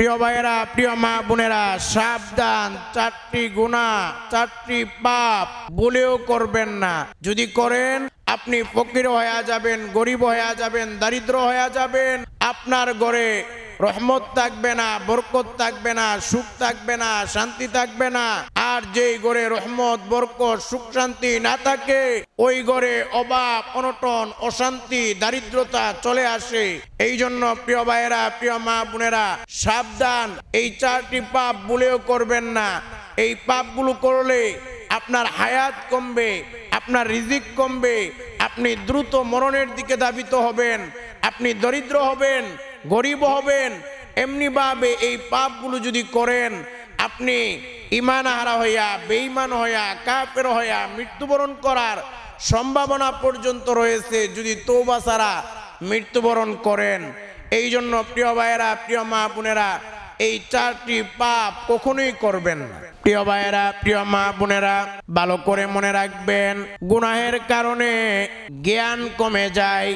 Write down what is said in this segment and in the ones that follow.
প্রিয় ভাইয়েরা, প্রিয় মা বোনেরা, সাবধান, চারটি গুণা, চারটি পাপ বলেও করবেন না। যদি করেন, আপনি ফকির হয়ে যাবেন, গরিব হয়ে যাবেন, দারিদ্র হয়ে যাবেন আপনার ঘরে রহমত থাকবে না, বরকত থাকবে না, সুখ থাকবে না, শান্তি থাকবে না। আর যেই ঘরে রহমত, বরকত, সুখ, শান্তি না থাকে, ওই ঘরে অভাব, অনটন, অশান্তি, দারিদ্রতা চলে আসে। এই জন্য প্রিয় ভাইয়েরা, প্রিয় মা বোনেরা, সাবধান, এই চারটি পাপ বলেও করবেন না। এই পাপগুলো করলে আপনার হায়াত কমবে, আপনার রিজিক কমবে, আপনি দ্রুত মরণের দিকে ধাবিত হবেন। আপনি দরিদ্র হবেন, গরিব হবেন এমনিভাবে এই পাপগুলো যদি করেন, আপনি ইমান হারা হইয়া, বেঈমান হইয়া কাপের হইয়া মৃত্যুবরণ করার সম্ভাবনা পর্যন্ত রয়েছে যদি তৌবা ছাড়া মৃত্যুবরণ করেন। এই জন্য প্রিয় ভাইয়েরা, প্রিয় মা বোনেরা, এই চারটি পাপ কখনোই করবেন না। প্রিয় ভাইয়েরা, প্রিয় মা বোনেরা, ভালো করে মনে রাখবেন, গুনাহের কারণে জ্ঞান কমে যায়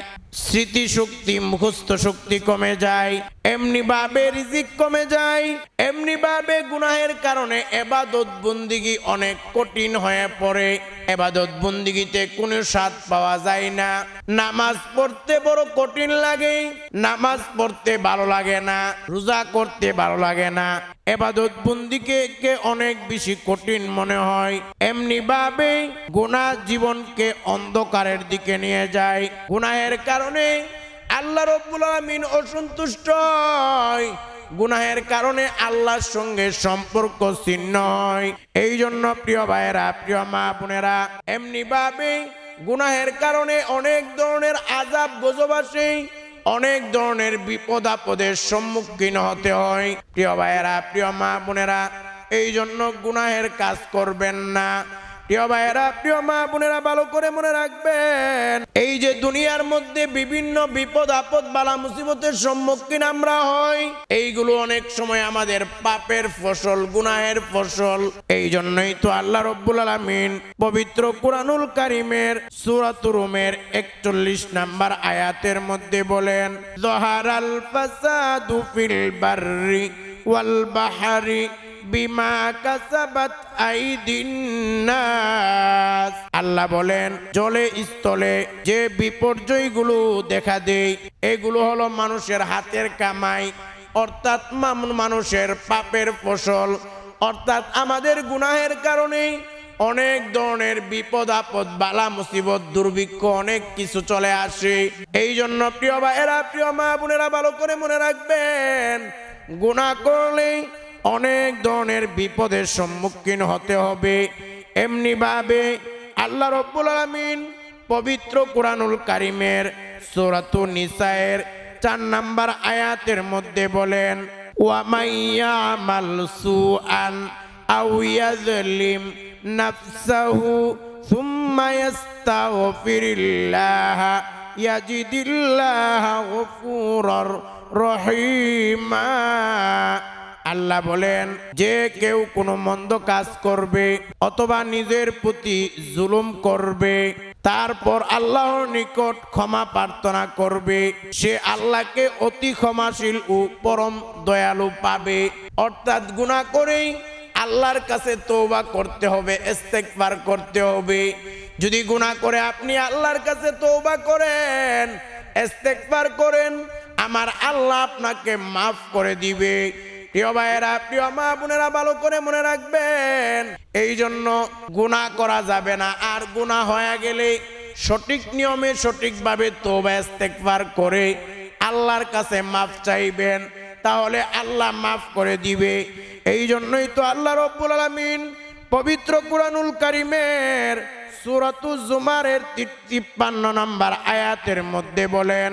স্মৃতি শক্তি মুখস্থ শক্তি কমে যায়, এমনি ভাবে রিজিক কমে যায়, এমনি ভাবে গুনাহের কারণে এবাদত বন্দিগি অনেক কঠিন হয়ে পড়ে। এবাদত বন্দিগিতে কোনো স্বাদ পাওয়া যায় না। নামাজ পড়তে বড় কঠিন লাগে, নামাজ পড়তে ভালো লাগে না, রোজা করতে ভালো লাগে না এবাদত বন্দিকে কে অনেক বেশি কঠিন মনে হয়। এমনি ভাবে গুনাহ জীবনকে অন্ধকারের দিকে নিয়ে যায়। গুনাহের কারণে আল্লাহ রব্বুল আলামিন অসন্তুষ্ট হয়। গুনাহের কারণে আল্লাহর সঙ্গে সম্পর্ক ছিন্ন হয়। এই জন্য প্রিয় ভাইয়েরা, প্রিয় মা বোনেরা এমনি ভাবে গুনাহের কারণে অনেক ধরনের আজাব গজব আসে। অনেক ধরনের বিপদ আপদের সম্মুখীন হতে হয়। প্রিয় ভাইয়েরা, প্রিয় মা বোনেরা এই জন্য গুনাহের কাজ করবেন না। প্রিয় ভাইয়েরা, প্রিয় মা বোনেরা, ভালো করে মনে রাখবেন, এই যে দুনিয়ার মধ্যে বিভিন্ন বিপদ, আপদ, বালা মুসিবতের সম্মুখীন আমরা হই, এইগুলো অনেক সময় আমাদের পাপের ফসল, গুনাহের ফসল। এই জন্যই তো আল্লাহ রব্বুল আলামিন পবিত্র কুরআনুল কারিমের সূরাতুরুমের 41 নাম্বার আয়াতের মধ্যে বলেন, জহারাল ফাসাদু ফিল বাররি ওয়াল বাহরি বিমা কাসাবাত আল্লাহ বলেন, জলে, স্থলে যে বিপর্যয়গুলো দেখা দেয়, এগুলো হলো মানুষের হাতের কামাই, অর্থাৎ মানুষের পাপের ফসল, অর্থাৎ আমাদের গুনাহের কারণে অনেক ধরনের বিপদ, আপদ, বালা, মুসিবত, দুর্ভিক্ষ, অনেক কিছু চলে আসে। এই জন্য প্রিয় ভাইয়েরা, প্রিয় মা বোনেরা, ভালো করে মনে রাখবেন গুণা করলেই অনেক ধরনের বিপদের সম্মুখীন হতে হবে। এমনি ভাবে আল্লাহ রব্বুল আলামিন পবিত্র কোরআনুল কারিমের সূরাতু নিসায়ের চার নাম্বার আয়াতের মধ্যে বলেন ওয়ামাইয়া আও ইয়াজলিম নাফসাহু ইয়াজিদিল্লাহ রহিমা। আল্লাহ বলেন, যে কেউ কোনো মন্দ কাজ করবে অথবা নিজের প্রতি জুলুম করবে, তারপর আল্লাহর নিকট ক্ষমা প্রার্থনা করবে, সে আল্লাহকে অতি ক্ষমাশীল ও পরম দয়ালু পাবে। অর্থাৎ গুণা করেই আল্লাহর কাছে তৌবা করতে হবে, ইস্তেগফার করতে হবে। যদি গুনাহ করে আপনি আল্লাহর কাছে তৌবা করেন, ইস্তেগফার করেন, আমার আল্লাহ আপনাকে মাফ করে দিবে। প্রিয় ভাইয়েরা, প্রিয় মা বোনেরা, ভালো করে মনে রাখবেন এই জন্য গুণা করা যাবে না। আর গুণা হয়ে গেলে সঠিক নিয়মে সঠিকভাবে তোবা ইস্তেগফার করে আল্লাহর কাছে মাফ চাইবেন, তাহলে আল্লাহ মাফ করে দিবে। এই জন্যই তো আল্লাহ রব্বুল আলামিন পবিত্র কুরআনুল কারিমের সূরাতু জুমারের তিপ্পান্ন নম্বর আয়াতের মধ্যে বলেন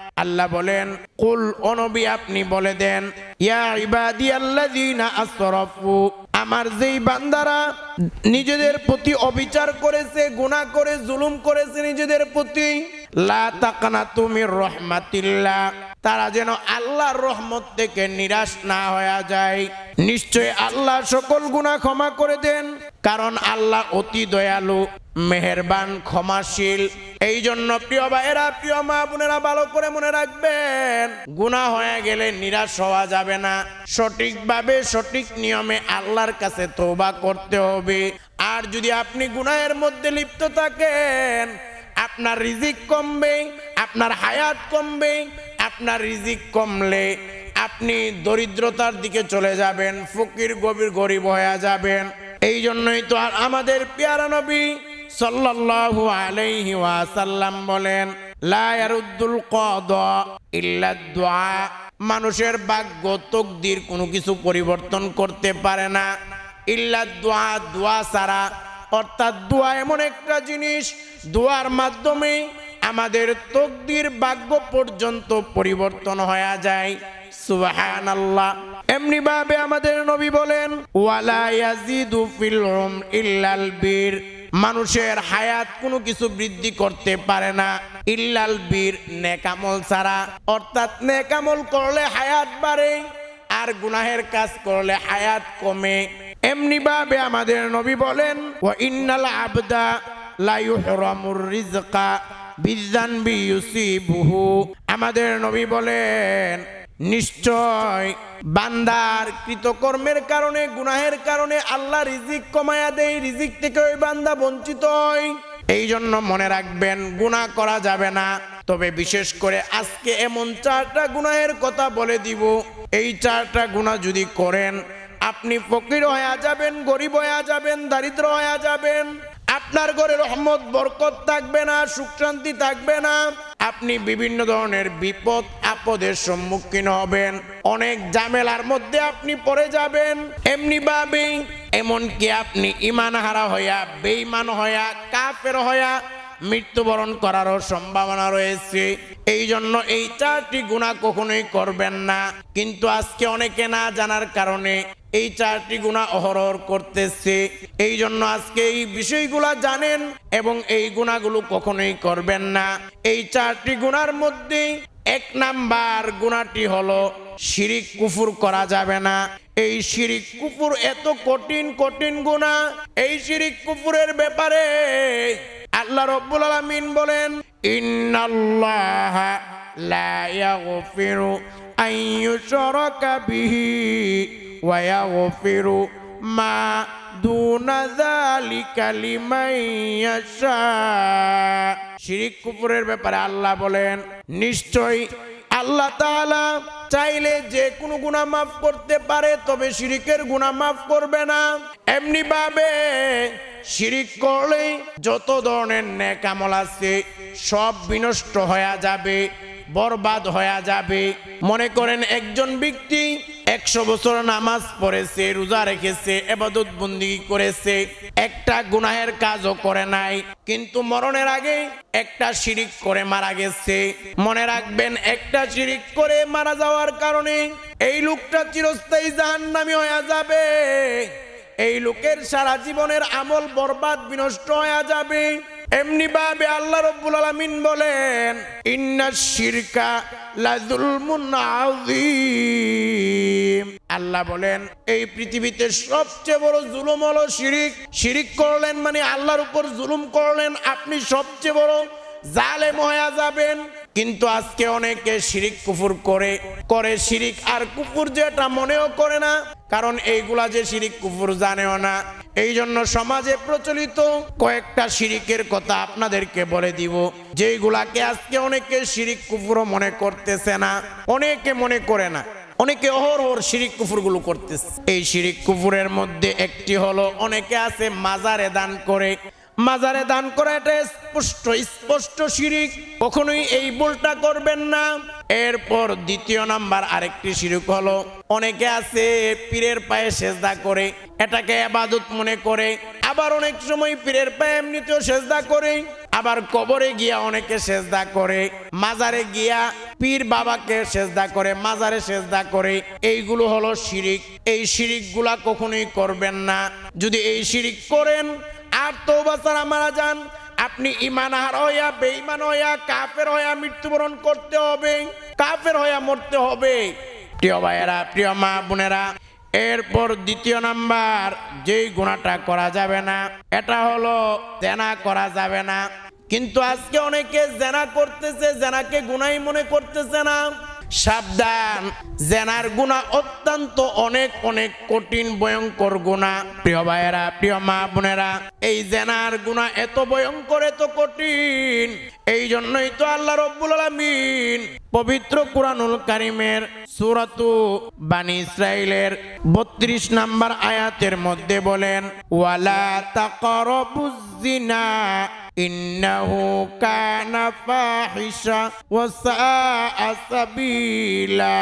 আল্লাহ বলেন, কুল অনবী আপনি বলে দেন, ইয়া ইবাদি আল্লাযীনা আমার যেই বান্দারা নিজেদের প্রতি অবিচার করেছে, গুনাহ করে, জুলুম করেছে নিজেদের প্রতি, লা তাকানা তুমি রহমাতিল্লাহ, তারা যেন আল্লাহর রহমত থেকে নিরাশ না হয়ে যায়। নিশ্চয় আল্লাহ সকল গুনাহ ক্ষমা করে দেন, কারণ আল্লাহ অতি দয়ালু। মেহেরবান, ক্ষমাশীল। এই জন্য প্রিয় ভাইয়েরা, প্রিয় মা বোনেরা, ভালো করে মনে রাখবেন, গুনাহ হয়ে গেলে নিরাশ হওয়া যাবে না। সঠিকভাবে সঠিক নিয়মে আল্লাহর কাছে তোবা করতে হবে। আর যদি আপনি গুনাহের মধ্যে লিপ্ত থাকেন, আপনার রিজিক কমবে, আপনার হায়াত কমবে, আপনার রিজিক কমলে আপনি দরিদ্রতার দিকে চলে যাবেন, ফকির, গভীর, গরিব হয়ে যাবেন। এই জন্যই তো আর আমাদের পেয়ারা নবী সাল্লাল্লাহু আলাইহি ওয়াসাল্লাম বলেন, লা ইয়ারুদ্দুল কদা ইল্লা দুআ। মানুষের ভাগ্য তকদির কোনো কিছু পরিবর্তন করতে পারে না। ইল্লা দোয়া দোয়া ছাড়া। অর্থাৎ দোয়া এমন একটা জিনিস দোয়ার মাধ্যমে আমাদের তকদির ভাগ্য পর্যন্ত পরিবর্তন হয়ে যায়। সুবাহান আল্লাহ এমনি ভাবে আমাদের নবী বলেন, ওয়ালা ইয়াজিদু ফিল ইল্লাল বীর। মানুষের হায়াত কোনো কিছু বৃদ্ধি করতে পারে না। ইল্লাল বীর নেকামল ছাড়া। অর্থাৎ নেকামল করলে হায়াত বাড়ে আর গুনাহের কাজ করলে হায়াত কমে। এমনি ভাবে আমাদের নবী বলেন ও ইন্নাল আবদা লা ইউহরামুর রিজকা বিজানবি আমাদের নবী বলেন নিশ্চয়। বান্দার কৃতকর্মের কারণে, গুনাহের কারণে আল্লাহ রিজিক কমায়া দেয়, রিজিক থেকে ওই বান্দা বঞ্চিত হয়। এই জন্য মনে রাখবেন, গুনাহ করা যাবে না। তবে বিশেষ করে আজকে এমন চারটা গুনাহের কথা বলে দিব। এই চারটা গুনাহ যদি করেন, আপনি ফকির হয়ে যাবেন, গরিব হয়ে যাবেন, দারিদ্র হয়ে যাবেন। আপনার ঘরে রহমত, বরকত থাকবে না, সুখ শান্তি থাকবে না। আপনি বিভিন্ন ধরনের বিপদ, আপদের সম্মুখীন হবেন। অনেক জামেলার মধ্যে আপনি পড়ে যাবেন। এমনি ভাবে এমনকি আপনি ইমান হারা হইয়া বেইমান হইয়া, কাফের হইয়া মৃত্যুবরণ করারও সম্ভাবনা রয়েছে। এই জন্য এই চারটি গুণা কখনোই করবেন না। কিন্তু আজকে অনেকে না জানার কারণে এই চারটি গুণা অহরহ করতেছে। এই জন্য আজকে এই বিষয়গুলা জানেন এবং এই গুণাগুলো কখনোই করবেন না। এই চারটি গুণার মধ্যে এক নাম্বার গুণাটি হলো শিরিক কুফুর করা যাবে না। এই শিরিক কুফুর এত কঠিন কঠিন গুণা। এই শিরিক কুফুরের ব্যাপারে আল্লাহ রব্বুল আলমিন বলেন, ইন্নাল্লাহ লা ইয়াগফিরু আন ইউশরাকা বিহি ওয়া ইয়াগফিরু মা দুনা যালিকা লিমান ইয়াশা। ব্যাপারে আল্লাহ বলেন নিশ্চয় আল্লাহ তালা চাইলে যে কোনো গুণা মাফ করতে পারে, তবে শিরিকের গুণা মাফ করবে না। এমনি ভাবে শিরিক করলে যত ধরনের ন্যাকামল আছে, সব বিনষ্ট হয়ে যাবে, বরবাদ হয়ে যাবে। মনে করেন একজন ব্যক্তি একশো বছর নামাজ পড়েছে, রোজা রেখেছে, এবাদত বন্দি করেছে, একটা গুনাহের কাজও করে নাই, কিন্তু মরণের আগে একটা শিরিক করে মারা গেছে। মনে রাখবেন, একটা শিরিক করে মারা যাওয়ার কারণে এই লোকটা চিরস্থায়ী জাহান্নামী হয়ে যাবে। এই লোকের সারা জীবনের আমল বরবাদ, বিনষ্ট হয়ে যাবে। এমনি ভাবে আল্লাহ রব্বুল আলামিন বলেন ইন্না শিরকা লাযুলমুন আযীম। আল্লাহ বলেন, এই পৃথিবীতে সবচেয়ে বড় জুলুম হলো শিরিক। শিরিক করলেন মানে আল্লাহর উপর জুলুম করলেন, আপনি সবচেয়ে বড় জালেম হয়ে যাবেন। কিন্তু আজকে অনেকে শিরিক কুফুর করে করে শিরিক আর কুফুর যেটা মনেও করে না, কারণ এইগুলা যে শিরিক কুফুর জানেও না। এই জন্য সমাজে প্রচলিত কয়েকটা শিরিকের কথা আপনাদেরকে বলে দিব, যেইগুলাকে আজকে অনেকে শিরিক কুফুরও মনে করতেছে না, অনেকে মনে করে না। অনেকে অহরহর শিরিক কুফুরগুলো করতেছে। এই শিরিক কুফুরের মধ্যে একটি হলো, অনেকে আছে মাজারে দান করে। মাজারে দান করা এটা স্পষ্ট স্পষ্ট শিরিক। কখনোই এই ভুলটা করবেন না। এরপর দ্বিতীয় নাম্বার আরেকটি শিরিক হলো, অনেকে আছে পীরের পায়ে সেজদা করে, এটাকে আবাদত মনে করে। আবার অনেক সময় পীরের পায়ে এমনিতেও সেজদা করে। আবার কবরে গিয়া অনেকে সেজদা করে, মাজারে গিয়া পীর বাবাকে সেজদা করে, মাজারে সেজদা করে। এইগুলো হলো শিরিক। এই শিরিকগুলা কখনোই করবেন না। যদি এই শিরিক করেন, আর তো ছাড়া মারা যান, আপনি ইমান ইমানহার হইয়া, বেঈমান হইয়া, কাফের হইয়া মৃত্যুবরণ করতে হবে, কাফের হইয়া মরতে হবে। প্রিয় ভাইয়েরা, প্রিয় মা বোনেরা এরপর দ্বিতীয় নাম্বার, যেই গুণাটা করা যাবে না, এটা হলো জেনা করা যাবে না। কিন্তু আজকে অনেকে জেনা করতেছে, জেনাকে গুনাই মনে করতেছে না। সাবধান। জেনার গুণা অত্যন্ত অনেক অনেক কঠিন, ভয়ঙ্কর গুণা। প্রিয় ভাইয়েরা, প্রিয় মা বোনেরা, এই জেনার গুণা এত ভয়ঙ্কর, এত কঠিন। এই জন্যই তো আল্লাহ রব্বুল আলামিন পবিত্র কুরআনুল কারিমের সূরাতু বানি ইসরাইলের 32 নাম্বার আয়াতের মধ্যে বলেন, ওয়ালা তাকরাবুজ জিনা কানা ফাহিশা ওয়া সাআ সাবিলা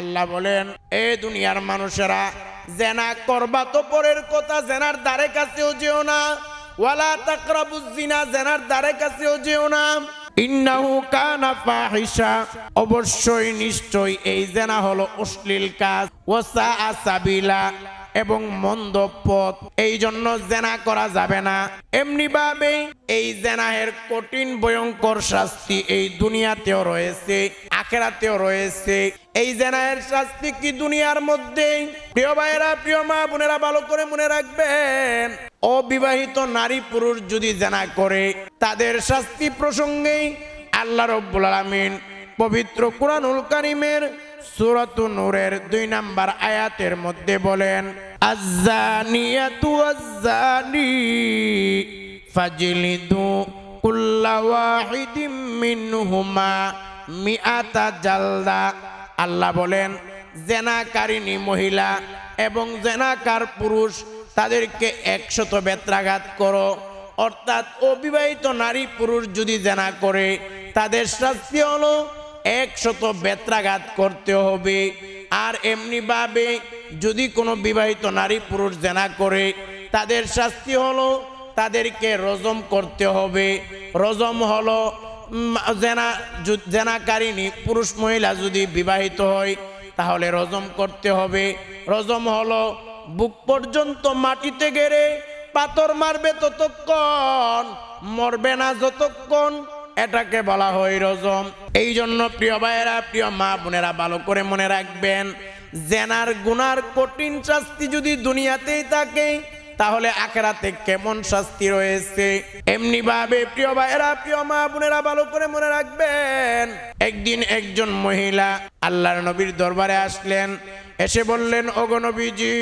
আল্লাহ বলেন, এ দুনিয়ার মানুষেরা, জেনা করবা তো পরের কথা, জেনার দ্বারে কাছেও যেও না। ওয়ালা তাকরাবুজ জিনা, জেনার দ্বারে কাছেও যেও না। ইন্নাহু কানা ফাহিশা। অবশ্যই নিশ্চয় এই জেনা হলো অশ্লীল কাজ। ওসা আসাবিলা এবং মন্দ পথ। এই জন্য জেনা করা যাবে না। এমনি ভাবে এই জেনাহের কঠিন, ভয়ঙ্কর শাস্তি এই দুনিয়াতেও রয়েছে, আখেরাতেও রয়েছে। এই জেনায়ের শাস্তি কি দুনিয়ার মধ্যে প্রিয় ভাইয়েরা, প্রিয় মা বোনেরা, ভালো করে মনে রাখবেন, অবিবাহিত নারী পুরুষ যদি জেনা করে, তাদের শাস্তি প্রসঙ্গেই আল্লাহ রব্বুল আলামিন পবিত্র কোরআনুল কারিমের সূরাতু নূরের দুই নাম্বার আয়াতের মধ্যে বলেন মিনহুমা মিআতা জালদা। আল্লাহ বলেন জেনাকারিনী মহিলা এবং জেনাকার পুরুষ, তাদেরকে একশত বেত্রাঘাত করো। অর্থাৎ অবিবাহিত নারী পুরুষ যদি জেনা করে, তাদের শাস্তি হলো একশত বেত্রাঘাত করতে হবে। আর এমনি ভাবে যদি কোনো বিবাহিত নারী পুরুষ জেনা করে, তাদের শাস্তি হলো তাদেরকে রজম করতে হবে। রজম হলো জেনা জেনাকারিনী পুরুষ মহিলা যদি বিবাহিত হয়, তাহলে রজম করতে হবে। রজম হলো বুক পর্যন্ত মাটিতে গেড়ে পাথর মারবে ততক্ষণ, মরবে না যতক্ষণ এটাকে বলা হয় রজম। এই জন্য প্রিয় ভাইয়েরা, প্রিয় মা বোনেরা, ভালো করে মনে রাখবেন, জেনার গুনার কঠিন শাস্তি যদি দুনিয়াতেই থাকে, তাহলে আখেরাতে কেমন শাস্তি রয়েছে? এমনি ভাবে প্রিয় ভাইয়েরা, প্রিয় মা বোনেরা, ভালো করে মনে রাখবেন, একদিন একজন মহিলা আল্লাহর নবীর দরবারে আসলেন, এসে বললেন, ওগো নবীজি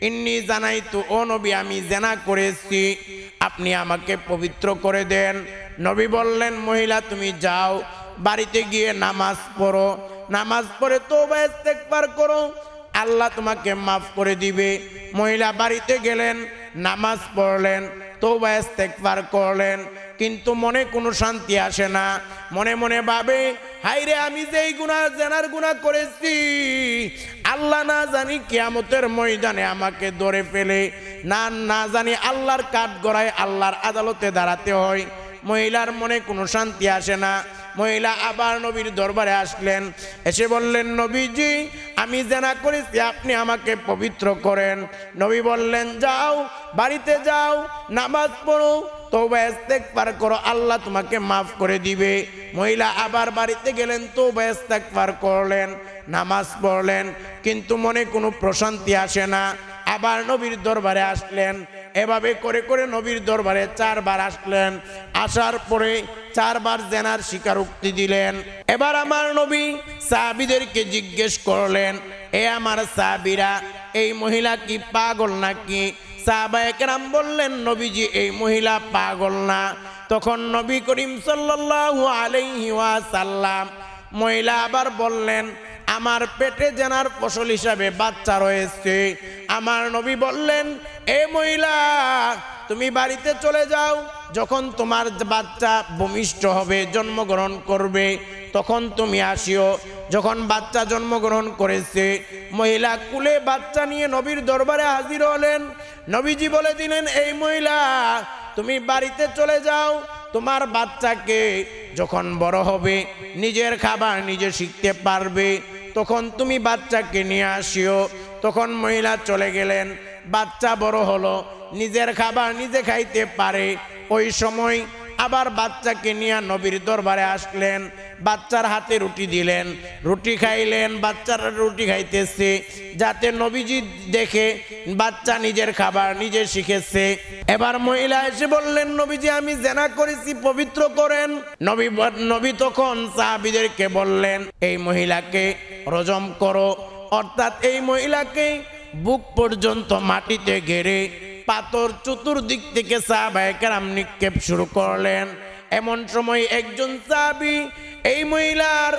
ইন্নি জানাই তো, ও নবী, আমি জেনা করেছি। আপনি আমাকে পবিত্র করে দেন। নবী বললেন, মহিলা, তুমি যাও, বাড়িতে গিয়ে নামাজ পড়ো। নামাজ পড়ে তো ইস্তেগফার করো। আল্লাহ তোমাকে মাফ করে দিবে। মহিলা, বাড়িতে গেলেন, নামাজ পড়লেন তো তৌবা ইস্তেগফার করলেন। কিন্তু মনে কোনো শান্তি আসে না। মনে মনে ভাবে হাইরে আমি যেই গুণা জেনার গুণা করেছি, আল্লাহ না জানি কেয়ামতের ময়দানে আমাকে ধরে ফেলে। না না জানি আল্লাহর কাঠ গড়ায় আল্লাহর আদালতে দাঁড়াতে হয়। মহিলার মনে কোনো শান্তি আসে না। মহিলা আবার নবীর দরবারে আসলেন। এসে বললেন, নবীজি, আমি জেনা করেছি, আপনি আমাকে পবিত্র করেন। নবী বললেন, যাও, বাড়িতে যাও, নামাজ পড়ো তৌবা ইস্তেগফার করো, আল্লাহ তোমাকে মাফ করে দিবে। মহিলা আবার বাড়িতে গেলেন তৌবা ইস্তেগফার করলেন, নামাজ পড়লেন, কিন্তু মনে কোনো প্রশান্তি আসে না। আবার নবীর দরবারে আসলেন। এভাবে করে করে নবীর দরবারে চারবার আসলেন। আসার পরে চারবার জেনার স্বীকারোক্তি দিলেন। এবার আমার নবী সাহাবিদেরকে জিজ্ঞেস করলেন, এ আমার সাহাবিরা, এই মহিলা কি পাগল নাকি? সাহাবা একরাম বললেন, নবীজি, এই মহিলা পাগল না। তখন নবী করিম সাল্লাল্লাহু আলাইহি ওয়াসাল্লাম মহিলা আবার বললেন, আমার পেটে জেনার ফসল হিসাবে বাচ্চা রয়েছে। আমার নবী বললেন, এ মহিলা, তুমি বাড়িতে চলে যাও। যখন তোমার বাচ্চা ভূমিষ্ঠ হবে, জন্মগ্রহণ করবে, তখন তুমি আসিও। যখন বাচ্চা জন্মগ্রহণ করেছে, মহিলা কুলে বাচ্চা নিয়ে নবীর দরবারে হাজির হলেন। নবীজি বলে দিলেন, এই মহিলা, তুমি বাড়িতে চলে যাও। তোমার বাচ্চাকে যখন বড় হবে, নিজের খাবার নিজে শিখতে পারবে, তখন তুমি বাচ্চাকে নিয়ে আসিও। তখন মহিলা চলে গেলেন। বাচ্চা বড় হলো, নিজের খাবার নিজে খাইতে পারে। ওই সময় আবার বাচ্চাকে নিয়ে নবীর দরবারে আসলেন, বাচ্চার হাতে রুটি দিলেন। রুটি খাইলেন, বাচ্চারা রুটি খাইতেছে, যাতে নবীজি দেখে বাচ্চা নিজের খাবার নিজে শিখেছে। এবার মহিলা এসে বললেন, নবীজি, আমি জেনা করেছি, পবিত্র করেন। নবী নবী তখন সাহাবিদেরকে বললেন, এই মহিলাকে রজম করো অর্থাৎ এই মহিলাকে বুক পর্যন্ত মাটিতে ঘেরে পাথর চতুর্দিক থেকে সাহাবাহাম নিক্ষেপ শুরু করলেন। এমন সময় একজন সাহাবি এই মহিলার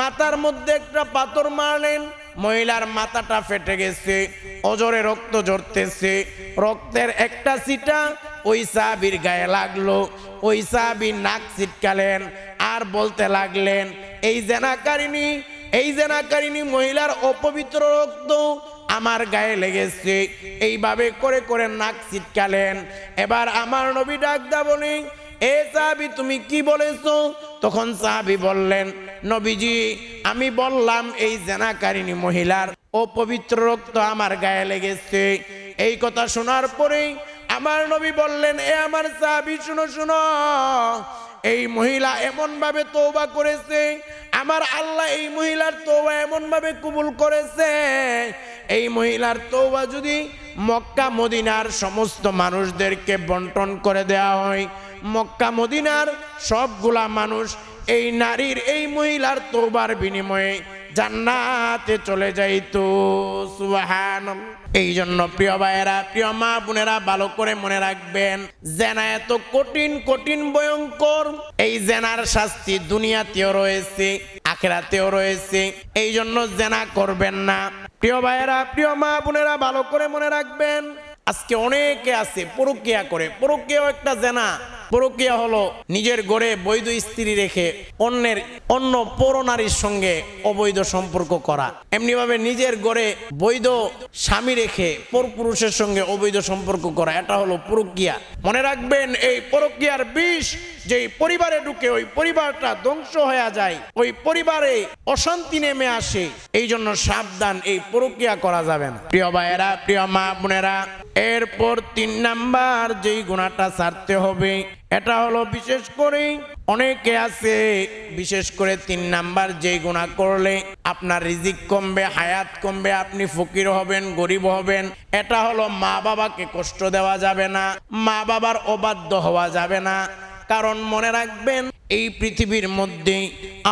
মাথার মধ্যে একটা পাথর মারলেন। মহিলার মাথাটা ফেটে গেছে, অজরে রক্ত ঝরতেছে। রক্তের একটা সিটা ওই সাহাবির গায়ে লাগল। ওই সাহাবি নাক ছিটকালেন আর বলতে লাগলেন, এই জেনাকারিনী এই জেনাকারিনী মহিলার অপবিত্র রক্ত আমার গায়ে লেগেছে। এইভাবে করে করে নাক ছিটকালেন। এবার আমার নবী ডাকদা বলি, এ সাহাবি, তুমি কি বলেছ? তখন সাহাবি বললেন, নবীজি, আমি বললাম, এই জেনাকারিনী মহিলার অপবিত্র রক্ত আমার গায়ে লেগেছে। এই কথা শোনার পরেই আমার নবী বললেন, এ আমার সাহাবি, শুনো শুনো এই মহিলা এমনভাবে তৌবা করেছে, আমার আল্লাহ এই মহিলার তৌবা এমনভাবে কবুল করেছে। এই মহিলার তৌবা যদি মক্কা মদিনার সমস্ত মানুষদেরকে বন্টন করে দেওয়া হয়, মক্কা মদিনার সবগুলা মানুষ এই নারীর, এই মহিলার তৌবার বিনিময়ে জান্নাতে চলে যাইতো সুবহান এই জন্য প্রিয় ভাইয়েরা, প্রিয় মা বোনেরা, ভালো করে মনে রাখবেন, জেনা এত কঠিন কঠিন, ভয়ঙ্কর। এই জেনার শাস্তি দুনিয়াতেও রয়েছে, আখেরাতেও রয়েছে। এই জন্য জেনা করবেন না। প্রিয় ভাইয়েরা, প্রিয় মা বোনেরা, ভালো করে মনে রাখবেন, আজকে অনেকে আছে, পরকিয়া করে, পরকিয়াও একটা জেনা। পরকিয়া হলো নিজের গড়ে বৈধ স্ত্রী রেখে অন্যের, অন্য পর নারীর সঙ্গে অবৈধ সম্পর্ক করা। এমনি ভাবে নিজের গড়ে বৈধ স্বামী রেখে পরপুরুষের সঙ্গে অবৈধ সম্পর্ক করা, এটা হলো পরকিয়া মনে রাখবেন, এই পরকিয়ার বিষ যেই পরিবারে ঢুকে ওই পরিবারটা ধ্বংস হয়ে যায়, ওই পরিবারে অশান্তি নেমে আসে এই জন্য সাবধান, এই প্রক্রিয়া করা যাবে না। প্রিয় ভাইয়েরা, প্রিয় মা বোনেরা, এরপর তিন নাম্বার যেই গুণাটা ছাড়তে হবে এটা হলো বিশেষ করে অনেকে আছে, বিশেষ করে তিন নাম্বার যেই গুণা করলে আপনার রিজিক কমবে, হায়াত কমবে, আপনি ফকির হবেন, গরিব হবেন। এটা হলো মা বাবাকে কষ্ট দেওয়া যাবে না মা বাবার অবাধ্য হওয়া যাবে না। কারণ মনে রাখবেন, এই পৃথিবীর মধ্যে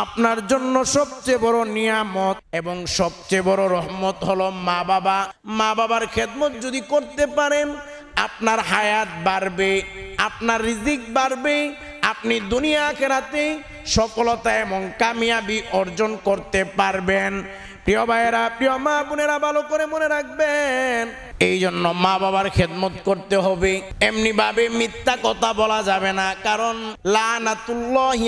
আপনার জন্য সবচেয়ে বড় নিয়ামত এবং সবচেয়ে বড় রহমত হলো মা বাবা মা বাবার খেদমত যদি করতে পারেন আপনার হায়াত বাড়বে, আপনার রিজিক বাড়বে, আপনি দুনিয়া কেরাতে সফলতা এবং কামিয়াবি অর্জন করতে পারবেন। প্রিয় ভাইয়েরা, প্রিয় মা বোনেরা, ভালো করে মনে রাখবেন এই জন্য মা বাবার খেদমত করতে হবে। এমনি ভাবে মিথ্যা কথা বলা যাবে না, কারণ লানাতুল্লাহি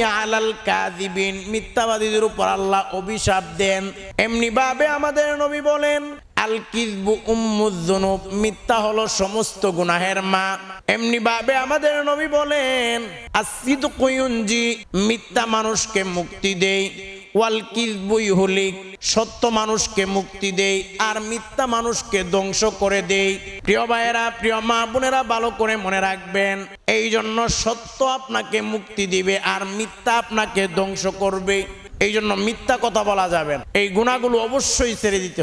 মিথ্যাবাদীদের উপর আল্লাহ অভিশাপ দেন। এমনি ভাবে আমাদের নবী বলেন আল মিথ্যা হলো সমস্ত গুনাহের মা এমনি ভাবে আমাদের নবী বলেন আসিদকু ইউনজি, মিথ্যা মানুষকে মুক্তি সত্য মানুষকে মুক্তি দেই। আর মিথ্যা মানুষকে ধ্বংস করে দেই। প্রিয় ভাইয়েরা, প্রিয় মা বোনেরা, ভালো করে মনে রাখবেন, এই জন্য সত্য আপনাকে মুক্তি দিবে আর মিথ্যা আপনাকে ধ্বংস করবে। এই জন্য মিথ্যা কথা বলা যাবে। এই গুণাগুলো অবশ্যই ছেড়ে দিতে।